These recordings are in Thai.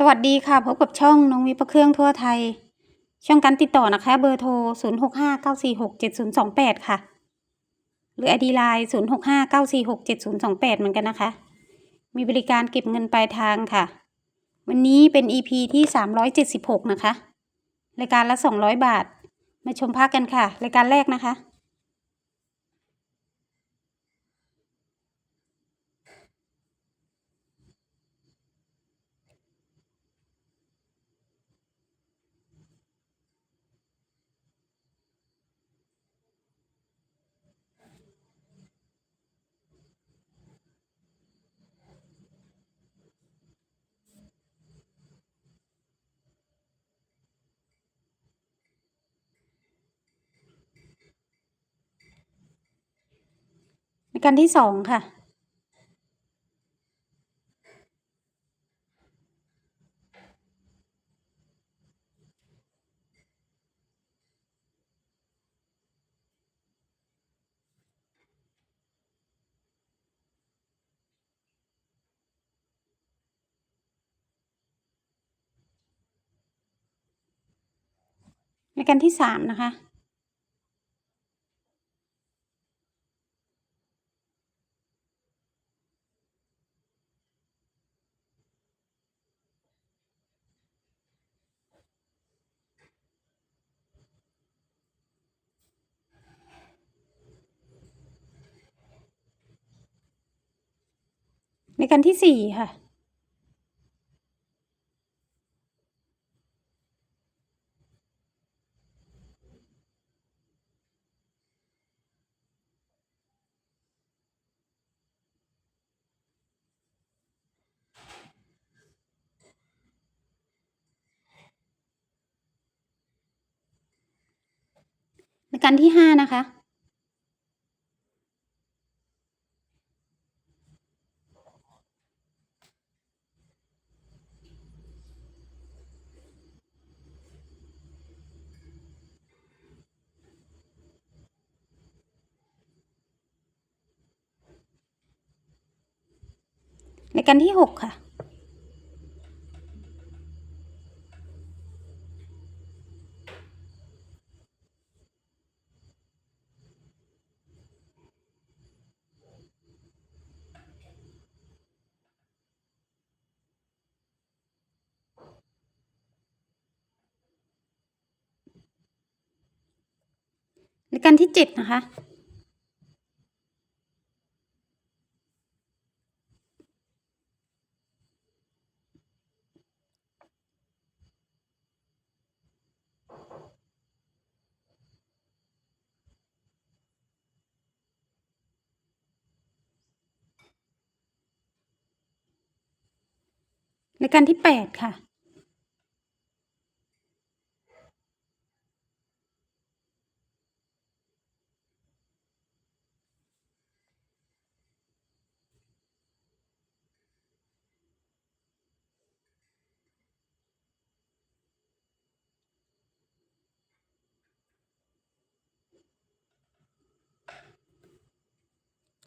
สวัสดีค่ะพบกับช่องน้องวิปเครื่องทั่วไทย ช่องการติดต่อนะคะ เบอร์โทร 0 6 5 9 4 6 7 0 2 8 ค่ะ หรือ ID Line 0 6 5 9 4 6 7 0 2 8 เหมือนกันนะคะ มีบริการเก็บเงินปลายทางค่ะ วันนี้เป็น EP ที่ 376 นะคะ รายการละ 200 บาท มาชมภาคกันค่ะ รายการแรกนะคะ การที่สองค่ะรายการที่สามนะคะ รายการที่สี่ค่ะรายการที่ห้านะคะ รายการที่หกค่ะรายการที่เจ็ดนะคะ รายการที่แปดค่ะ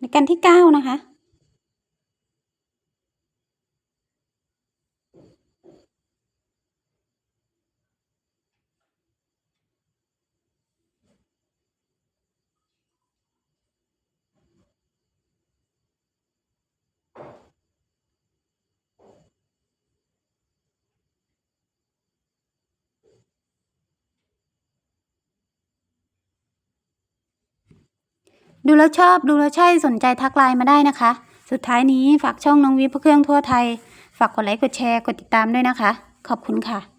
รายการที่เก้านะคะ ดูแล้วชอบดูแล้วใช่สนใจทักไลน์มาได้นะคะ สุดท้ายนี้ฝากช่องน้องวิพเครื่องทั่วไทย ฝากกดไลค์กดแชร์กดติดตามด้วยนะคะ ขอบคุณค่ะ